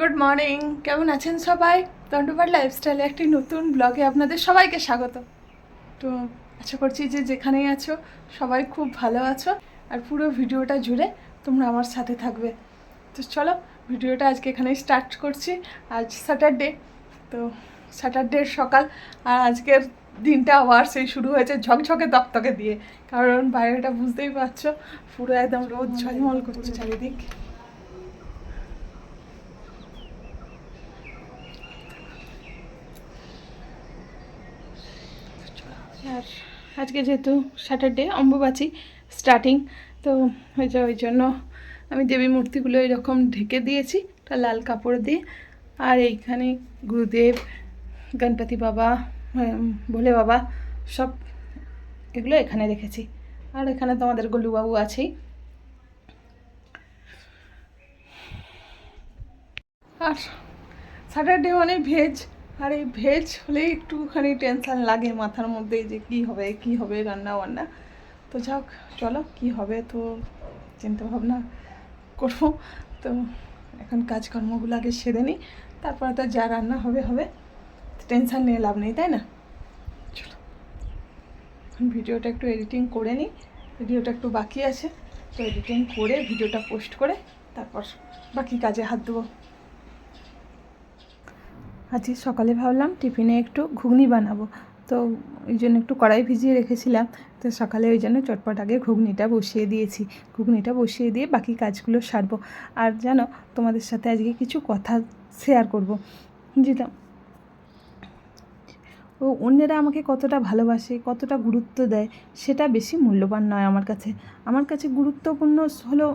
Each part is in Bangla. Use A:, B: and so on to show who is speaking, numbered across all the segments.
A: গুড মর্নিং কেমন আছেন সবাই? দণ্ডবার লাইফস্টাইলে একটি নতুন ব্লগে আপনাদের সবাইকে স্বাগত। তো আশা করছি যে যেখানেই আছো, সবাই খুব ভালো আছো আর পুরো ভিডিওটা জুড়ে তোমরা আমার সাথে থাকবে। তো চলো, ভিডিওটা আজকে এখানেই স্টার্ট করছি। আজ স্যাটারডে তো স্যাটারডের সকাল আর আজকের দিনটা আবার সেই শুরু হয়েছে ঝকঝকে তকতকে দিয়ে। কারণ বাইরেটা বুঝতেই পারছ, পুরো একদম রোদ ঝলমল করছে চারিদিক। আর আজকে যেহেতু স্যাটারডে অম্বুবাচী স্টার্টিং তো ওই যে ওই জন্য আমি দেবী মূর্তিগুলো এরকম ঢেকে দিয়েছি, একটা লাল কাপড় দিয়ে। আর এইখানে গুরুদেব, গণপতি বাবা ভোলে বাবা সব এগুলো এখানে রেখেছি। আর এখানে তো আমাদের গলুবাবু আছেই। আর স্যাটারডে মানে ভেজ আর এই ভেজ হলেই একটুখানি টেনশান লাগে মাথার মধ্যে যে কি হবে কি হবে রান্না বান্না। তো যাক, চলো, কি হবে তো চিন্তা ভাবনা করব। তো এখন কাজকর্মগুলো আগে সেরে নিই, তারপরে তো যা রান্না হবে হবে। টেনশান নিয়ে লাভ নেই, তাই না? চলো ভিডিওটা একটু এডিটিং করে নিই। ভিডিওটা একটু বাকি আছে, তো এডিটিং করে, ভিডিওটা পোস্ট করে, তারপর বাকি কাজে হাত দেবো। আজকে সকালে ভাবলাম টিফিনে একটু ঘুগনি বানাবো। তো ওই জন্য একটু কড়াই ভিজিয়ে রেখেছিলাম। তো সকালে ওই জন্য চটপট আগে ঘুগনিটা বসিয়ে দিয়েছি। ঘুগনিটা বসিয়ে দিয়ে বাকি কাজগুলো সারবো। আর জানো, তোমাদের সাথে আজকে কিছু কথা শেয়ার করব। যেটা ও, অন্যেরা আমাকে কতটা ভালোবাসে, কতটা গুরুত্ব দেয়, সেটা বেশি মূল্যবান নয় আমার কাছে। আমার কাছে গুরুত্বপূর্ণ হলো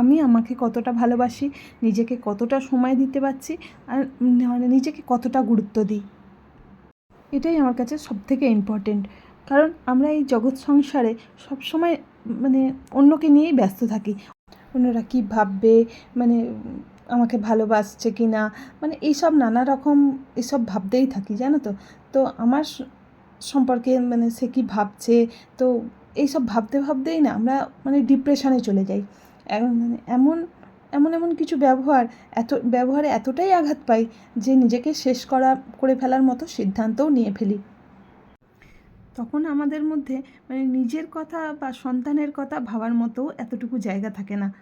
A: আমি আমাকে কতটা ভালোবাসি, নিজেকে কতটা সময় দিতে পারছি আর মানে নিজেকে কতটা গুরুত্ব দিই। এটাই আমার কাছে সবথেকে ইম্পর্টেন্ট কারণ আমরা এই জগৎ সংসারে সবসময় মানে অন্যকে নিয়েই ব্যস্ত থাকি। অন্যরা কী ভাববে মানে আমাকে ভালোবাসছে কি না মানে এইসব নানা রকম এসব ভাবতেই থাকি, জানো তো? তো আমার সম্পর্কে মানে সে কী ভাবছে? তো এইসব ভাবতে ভাবতেই না, আমরা মানে ডিপ্রেশনে চলে যাই। এমন এমন এমন কিছু ব্যবহার এত, ব্যবহারে এতটাই আঘাত পাই যে নিজেকে শেষ করা, করে ফেলার মতো সিদ্ধান্তও নিয়ে ফেলি। তখন আমাদের মধ্যে মানে নিজের কথা বা সন্তানের কথা ভাবার মতো এতটুকু জায়গা থাকে না।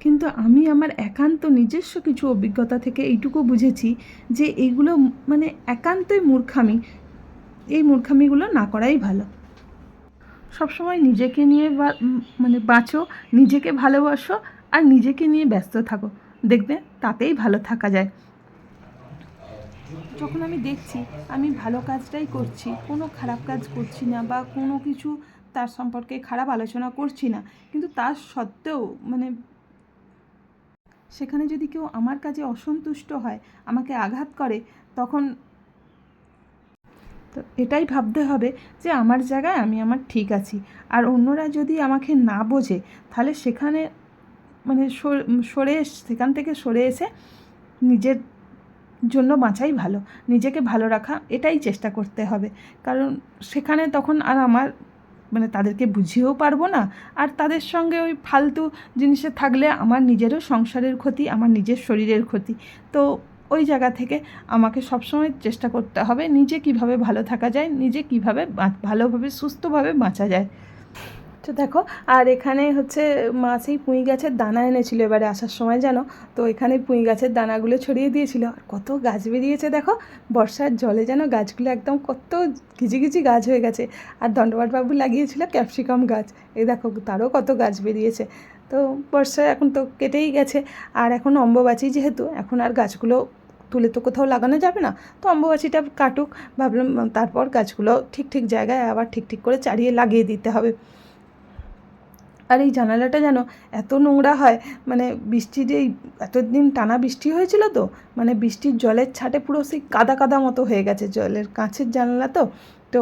A: কিন্তু আমি আমার একান্ত নিজস্ব কিছু অভিজ্ঞতা থেকে এইটুকু বুঝেছি যে এইগুলো মানে একান্তই মূর্খামি। এই মূর্খামিগুলো না করাই ভালো। সবসময় নিজেকে নিয়ে মানে বাঁচো, নিজেকে ভালোবাসো আর নিজেকে নিয়ে ব্যস্ত থাকো। দেখবে তাতেই ভালো থাকা যায়। যখন আমি দেখছি আমি ভালো কাজটাই করছি, কোনো খারাপ কাজ করছি না বা কোনো কিছু তার সম্পর্কে খারাপ আলোচনা করছি না, কিন্তু তার সত্ত্বেও মানে সেখানে যদি কেউ আমার কাজে অসন্তুষ্ট হয়, আমাকে আঘাত করে, তখন তো এটাই ভাবতে হবে যে আমার জায়গায় আমি আমার ঠিক আছি। আর অন্যরা যদি আমাকে না বোঝে, তাহলে সেখানে মানে সর- সেখান থেকে সরে এসে নিজের জন্য বাঁচাই ভালো, নিজেকে ভালো রাখা, এটাই চেষ্টা করতে হবে। কারণ সেখানে তখন আর আমার মানে তাদেরকে বুঝিয়েও পারব না। আর তাদের সঙ্গে ওই ফালতু জিনিসে থাকলে আমার নিজেরও সংসারের ক্ষতি, আমার নিজের শরীরের ক্ষতি। তো ওই জায়গা থেকে আমাকে সবসময় চেষ্টা করতে হবে নিজে কীভাবে ভালো থাকা যায়, নিজে কীভাবে ভালোভাবে, সুস্থভাবে বাঁচা যায়। তো দেখো, আর এখানে হচ্ছে মা সেই পুঁই গাছের দানা এনেছিল এবারে আসার সময় জানো? তো এখানে পুঁই গাছের দানাগুলো ছড়িয়ে দিয়েছিল। আর কত গাছ বেরিয়েছে দেখো, বর্ষার জলে যেন গাছগুলো একদম কত ঘিচি গাছ হয়ে গেছে। আর দণ্ডবাটবাবু লাগিয়েছিল ক্যাপসিকাম গাছ। এই দেখো, তারও কত গাছ বেরিয়েছে। তো বর্ষা এখন তো কেটেই গেছে। আর এখন অম্বুবাচী যেহেতু, এখন আর গাছগুলো তুলে তো কোথাও লাগানো যাবে না। তো অম্বুবাচীটা কাটুক, ভাবলাম, তারপর গাছগুলো ঠিক ঠিক জায়গায় আবার ঠিক ঠিক করে চারিয়ে লাগিয়ে দিতে হবে। আর এই জানালাটা যেন এত নোংরা হয় মানে বৃষ্টির এই এতদিন টানা বৃষ্টি হয়েছিল তো মানে বৃষ্টির জলের ছাটে পুরো সেই কাদা কাদা মতো হয়ে গেছে জলের কাঁচের জানলা তো তো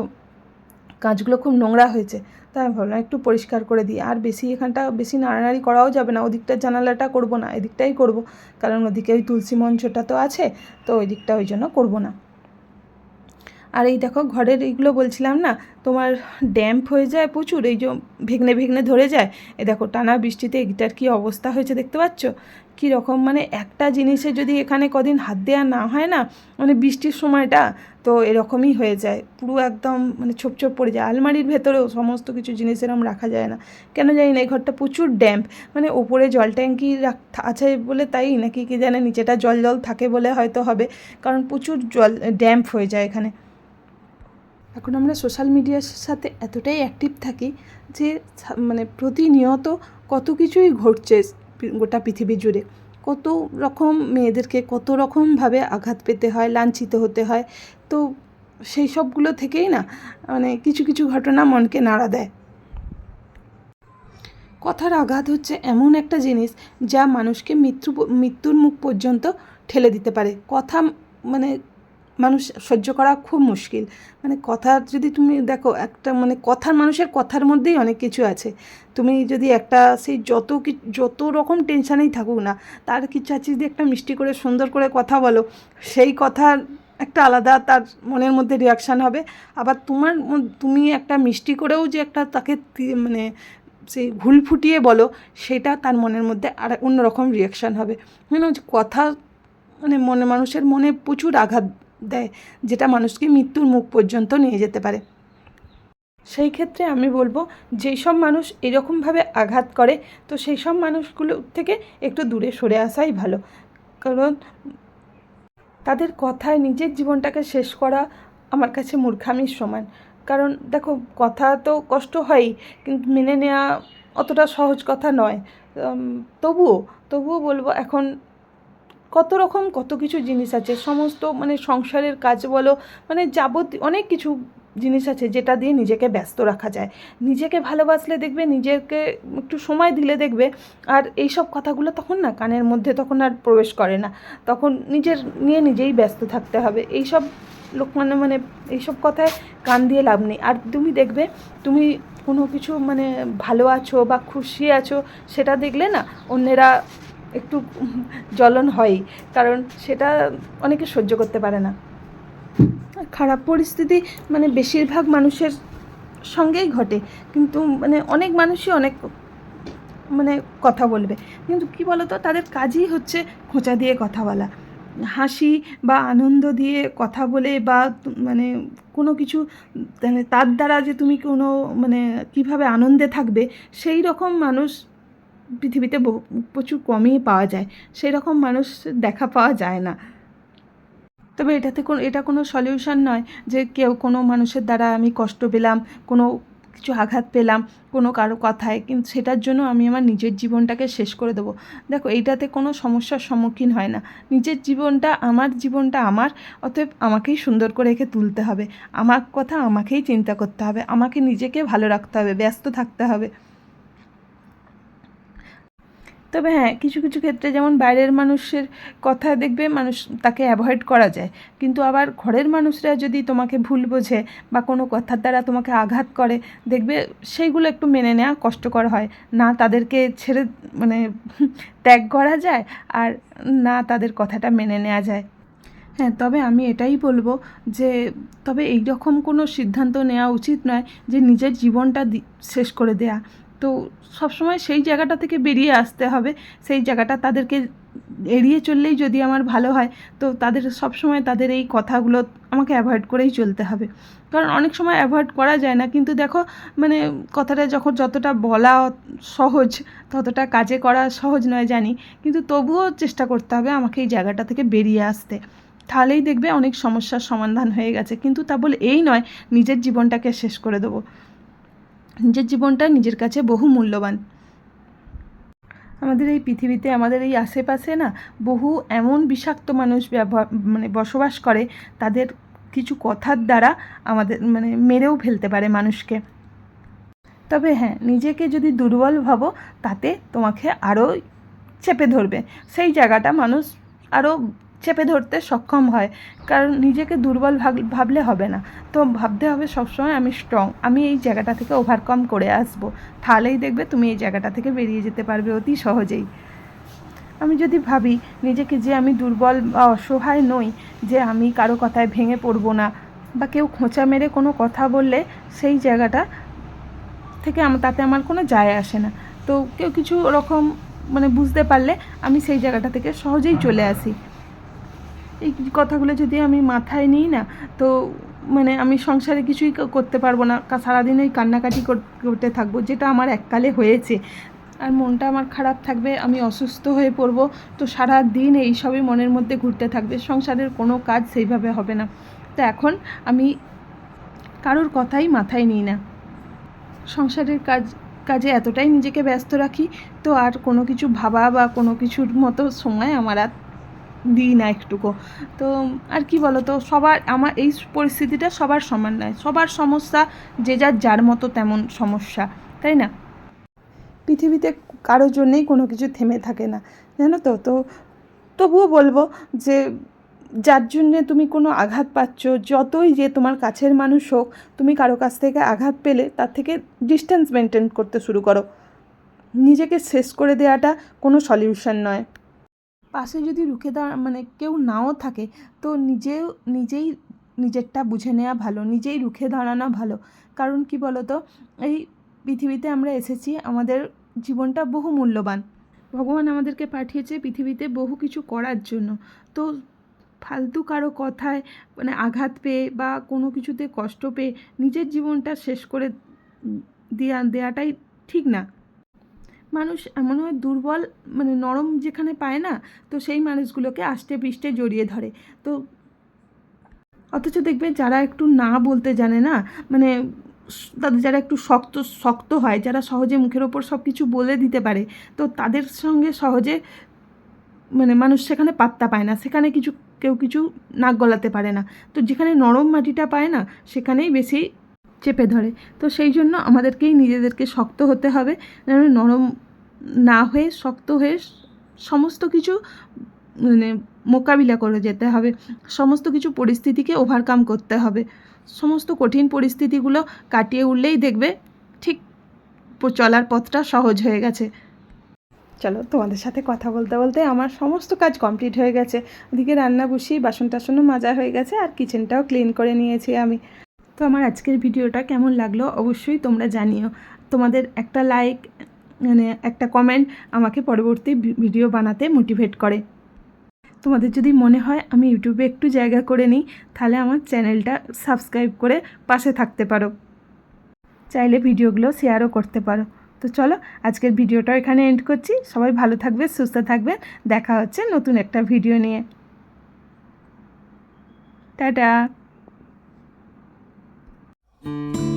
A: কাঁচগুলো খুব নোংরা হয়েছে। তাই আমি ভাবলাম একটু পরিষ্কার করে দিই। আর বেশি এখানটা বেশি নাড়ানাড়ি করাও যাবে না। ওদিকটা জানালাটা করব না, এদিকটাই করব। কারণ ওদিকে ওই তুলসী মঞ্চটা তো আছে, তো ওই দিকটা ওই জন্য করব না। আর এই দেখো ঘরের এইগুলো বলছিলাম না, তোমার ড্যাম্প হয়ে যায় প্রচুর, এই যে ভেগনে ভেগনে ধরে যায়। এ দেখো টানা বৃষ্টিতে এটার কী অবস্থা হয়েছে দেখতে পাচ্ছ? রকম? মানে একটা জিনিসে যদি এখানে কদিন হাত দেওয়া না হয় না মানে বৃষ্টির সময়টা তো এরকমই হয়ে যায়। পুরো একদম মানে ছোপ ছোপ পড়ে যায়। আলমারির ভেতরেও সমস্ত কিছু জিনিস এরকম রাখা যায় না। কেন জানি না, এই ঘরটা প্রচুর ড্যাম্প মানে ওপরে জল ট্যাঙ্কি আছে বলে তাই? নাকি কি জানে নিচেটা জল জল থাকে বলে হয়তো হবে। কারণ প্রচুর জল ড্যাম্প হয়ে যায় এখানে। এখন আমরা সোশ্যাল মিডিয়ার সাথে এতটাই অ্যাক্টিভ থাকি যে মানে প্রতিনিয়ত কত কিছুই ঘটছে। গোটা পৃথিবী জুড়ে। কত রকম মেয়েদেরকে কত রকমভাবে আঘাত পেতে হয়, লাঞ্ছিত হতে হয়। তো সেই সবগুলো থেকেই না মানে কিছু কিছু ঘটনা মনকে নাড়া দেয়। কথার আঘাত হচ্ছে এমন একটা জিনিস যা মানুষকে মৃত্যু, মৃত্যুর মুখ পর্যন্ত ঠেলে দিতে পারে। কথা মানে মানুষ সহ্য করা খুব মুশকিল। মানে কথা যদি তুমি দেখো, একটা মানে কথার মানুষের কথার মধ্যেই অনেক কিছু আছে। তুমি যদি একটা সেই যত কি, যত রকম টেনশানেই থাকুক না, তার কিছু আছে যদি একটা মিষ্টি করে, সুন্দর করে কথা বলো, সেই কথার একটা আলাদা তার মনের মধ্যে রিয়াকশান হবে। আবার তোমার তুমি একটা মিষ্টি করেও যে একটা তাকে মানে সেই ভুল ফুটিয়ে বলো, সেটা তার মনের মধ্যে আর অন্যরকম রিয়াকশান হবে। মানে কথা মানে মনে, মানুষের মনে প্রচুর আঘাত দেয়, যেটা মানুষকে মৃত্যুর মুখ পর্যন্ত নিয়ে যেতে পারে। সেই ক্ষেত্রে আমি বলব যেই সব মানুষ এরকমভাবে আঘাত করে, তো সেই সব মানুষগুলো থেকে একটু দূরে সরে আসাই ভালো। কারণ তাদের কথায় নিজের জীবনটাকে শেষ করা আমার কাছে মূর্খামির সমান। কারণ দেখো, কথা তো কষ্ট হয়ই কিন্তু মেনে নেওয়া অতটা সহজ কথা নয়। তবুও তবুও বলব, এখন কত রকম কত কিছু জিনিস আছে, সমস্ত মানে সংসারের কাজ বলো মানে যাবতীয় অনেক কিছু জিনিস আছে যেটা দিয়ে নিজেকে ব্যস্ত রাখা যায়। নিজেকে ভালোবাসলে দেখবে, নিজেকে একটু সময় দিলে দেখবে, আর এই সব কথাগুলো তখন না কানের মধ্যে তখন আর প্রবেশ করে না। তখন নিজের, নিয়ে নিজেই ব্যস্ত থাকতে হবে। এই সব লোক মানে মানে এইসব কথায় কান দিয়ে লাভ নেই। আর তুমি দেখবে, তুমি কোনো কিছু মানে ভালো আছো বা খুশি আছো, সেটা দেখলে না অন্যেরা একটু জ্বলন হয়ই কারণ সেটা অনেকে সহ্য করতে পারে না। খারাপ পরিস্থিতি মানে বেশিরভাগ মানুষের সঙ্গেই ঘটে, কিন্তু মানে অনেক মানুষই অনেক মানে কথা বলবে। কিন্তু কি বলতো, তাদের কাজই হচ্ছে খোঁচা দিয়ে কথা বলা। হাসি বা আনন্দ দিয়ে কথা বলে বা মানে কোনো কিছু মানে তার দ্বারা যে তুমি কোনো মানে কীভাবে আনন্দে থাকবে, সেই রকম মানুষ পৃথিবীতে প্রচুর কমই পাওয়া যায়। সেই রকম মানুষ দেখা পাওয়া যায় না। তবে এটাতে কোনো, এটা কোনো সলিউশন নয় যে কেউ, কোনো মানুষের দ্বারা আমি কষ্ট পেলাম, কোনো কিছু আঘাত পেলাম, কোনো কারও কথায়। কিন্তু সেটার জন্য আমি আমার নিজের জীবনটাকে শেষ করে দেবো। দেখো, এইটাতে কোনো সমস্যার সম্মুখীন হয় না। নিজের জীবনটা আমার জীবনটা আমার, অতএব আমাকেই সুন্দর করে রেখে তুলতে হবে। আমার কথা আমাকেই চিন্তা করতে হবে। আমাকে নিজেকে ভালো রাখতে হবে, ব্যস্ত থাকতে হবে। তবে হ্যাঁ কিছু কিছু ক্ষেত্রে যেমন বাইরের মানুষের কথা দেখবে, মানুষ তাকে অ্যাভয়েড করা যায়। কিন্তু আবার ঘরের মানুষরা যদি তোমাকে ভুল বোঝে বা কোনো কথার দ্বারা তোমাকে আঘাত করে, দেখবে সেইগুলো একটু মেনে নেওয়া কষ্টকর হয়। না তাদেরকে ছেড়ে মানে ত্যাগ করা যায় আর না তাদের কথাটা মেনে নেওয়া যায়। হ্যাঁ তবে আমি এটাই বলব যে, তবে এই রকম কোনো সিদ্ধান্ত নেওয়া উচিত নয় যে নিজের জীবনটা শেষ করে দেয়া। তো সবসময় সেই জায়গাটা থেকে বেরিয়ে আসতে হবে। সেই জায়গাটা তাদেরকে এড়িয়ে চললেই যদি আমার ভালো হয়, তো তাদের সবসময় তাদের এই কথাগুলো আমাকে অ্যাভয়েড করেই চলতে হবে। কারণ অনেক সময় অ্যাভয়েড করা যায় না, কিন্তু দেখো মানে কথাটা যখন যতটা বলা সহজ, ততটা কাজে করা সহজ নয় জানি, কিন্তু তবুও চেষ্টা করতে হবে আমাকে এই জায়গাটা থেকে বেরিয়ে আসতে। তাহলেই দেখবে অনেক সমস্যার সমাধান হয়ে গেছে, কিন্তু তা বলে এই নয়, নিজের জীবনটাকে শেষ করে দেবো। নিজের জীবনটা নিজের কাছে বহু মূল্যবান। আমাদের এই পৃথিবীতে, আমাদের এই আশেপাশে না বহু এমন বিষাক্ত মানুষ মানে বসবাস করে, তাদের কিছু কথার দ্বারা আমাদের মানে মেরেও ফেলতে পারে মানুষকে। তবে হ্যাঁ নিজেকে যদি দুর্বল ভাবো, তাতে তোমাকে আরও চেপে ধরবে। সেই জায়গাটা মানুষ আরও চেপে ধরতে সক্ষম হয়, কারণ নিজেকে দুর্বল ভাব- ভাবলে হবে না। তো ভাবতে হবে সবসময় আমি স্ট্রং আমি এই জায়গাটা থেকে ওভারকাম করে আসব। তাহলেই দেখবে তুমি এই জায়গাটা থেকে বেরিয়ে যেতে পারবে অতি সহজেই। আমি যদি ভাবি নিজেকে যে আমি দুর্বল বা অসহায় নই, যে আমি কারও কথায় ভেঙে পড়ব না, বা কেউ খোঁচা মেরে কোনো কথা বললে সেই জায়গাটা থেকে আমার, তাতে আমার কোনো যায় আসে না। তো কেউ কিছু ওরকম মানে বুঝতে পারলে আমি সেই জায়গাটা থেকে সহজেই চলে আসি। এই কথাগুলো যদি আমি মাথায় নিই না, তো মানে আমি সংসারে কিছুই করতে পারব না। সারাদিন ওই কান্নাকাটি করতে থাকব, যেটা আমার এককালে হয়েছে। আর মনটা আমার খারাপ থাকবে, আমি অসুস্থ হয়ে পড়ব, তো সারা দিন এইসবই মনের মধ্যে ঘুরতে থাকবে। সংসারের কোনো কাজ সেইভাবে হবে না। তো এখন আমি কারোর কথাই মাথায় নিই না। সংসারের কাজ, কাজে এতটাই নিজেকে ব্যস্ত রাখি, তো আর কোনো কিছু ভাবা বা কোনো কিছুর মতো সময় আমার আর দিই না একটুকু। তো আর কি বলো তো সবার আমার এই পরিস্থিতিটা সবার সমান নয়। সবার সমস্যা যে যার যার মতো তেমন সমস্যা, তাই না? পৃথিবীতে কারোর জন্যেই কোনো কিছু থেমে থাকে না, জানো তো? তো তবুও বলব যে যার জন্যে তুমি কোনো আঘাত পাচ্ছ, যতই যে তোমার কাছের মানুষ হোক, তুমি কারও কাছ থেকে আঘাত পেলে তার থেকে ডিস্টেন্স মেনটেন করতে শুরু করো। নিজেকে শেষ করে দেওয়াটা কোনো সলিউশন নয়। পাশে যদি রুখে দাঁড়া মানে কেউ নাও থাকে, তো নিজেও, নিজেই নিজেরটা বুঝে নেওয়া ভালো, নিজেই রুখে দাঁড়ানো ভালো। কারণ কি বলো তো এই পৃথিবীতে আমরা এসেছি, আমাদের জীবনটা বহু মূল্যবান। ভগবান আমাদেরকে পাঠিয়েছে পৃথিবীতে বহু কিছু করার জন্য। তো ফালতু কারও কথায় মানে আঘাত পেয়ে বা কোনো কিছুতে কষ্ট পেয়ে নিজের জীবনটা শেষ করে দেয়া দেওয়াটাই ঠিক না। মানুষ এমন হয় দুর্বল মানে নরম যেখানে পায় না, তো সেই মানুষগুলোকে আষ্টে পৃষ্ঠে জড়িয়ে ধরে। তো অথচ দেখবে যারা একটু না বলতে জানে না মানে তাদের যারা একটু শক্ত শক্ত হয়, যারা সহজে মুখের ওপর সব কিছু বলে দিতে পারে, তো তাদের সঙ্গে সহজে মানে মানুষ সেখানে পাত্তা পায় না, সেখানে কিছু, কেউ কিছু নাক গলাতে পারে না। তো যেখানে নরম মাটিটা পায় না, সেখানেই বেশি চেপে ধরে। তো সেই জন্য আমাদেরকেই নিজেদেরকে শক্ত হতে হবে, যেন নরম না হয়ে, শক্ত হয়ে সমস্ত কিছু মানে মোকাবিলা করে যেতে হবে। সমস্ত কিছু পরিস্থিতিকে ওভারকাম করতে হবে। সমস্ত কঠিন পরিস্থিতিগুলো কাটিয়ে উঠলেই দেখবে ঠিক চলার পথটা সহজ হয়ে গেছে। চলো তোমাদের সাথে কথা বলতে বলতে আমার সমস্ত কাজ কমপ্লিট হয়ে গেছে। ওদিকে রান্না বসিয়ে বাসন টাসনও মাজা হয়ে গেছে আর কিচেনটাও ক্লিন করে নিয়েছি আমি। তো আমার আজকের ভিডিওটা কেমন লাগল অবশ্যই তোমরা জানিও। তোমাদের একটা লাইক মানে একটা কমেন্ট আমাকে পরবর্তী ভিডিও বানাতে মোটিভেট করে। তোমাদের যদি মনে হয় আমি ইউটিউবে একটু জায়গা করে নিই, তাহলে আমার চ্যানেলটা সাবস্ক্রাইব করে পাশে থাকতে পারো। চাইলে ভিডিওগুলো শেয়ারও করতে পারো। তো চলো আজকের ভিডিওটা এখানে এন্ড করছি। সবাই ভালো থাকবে, সুস্থ থাকবে। দেখা হচ্ছে নতুন একটা ভিডিও নিয়ে। টাটা! Thank you.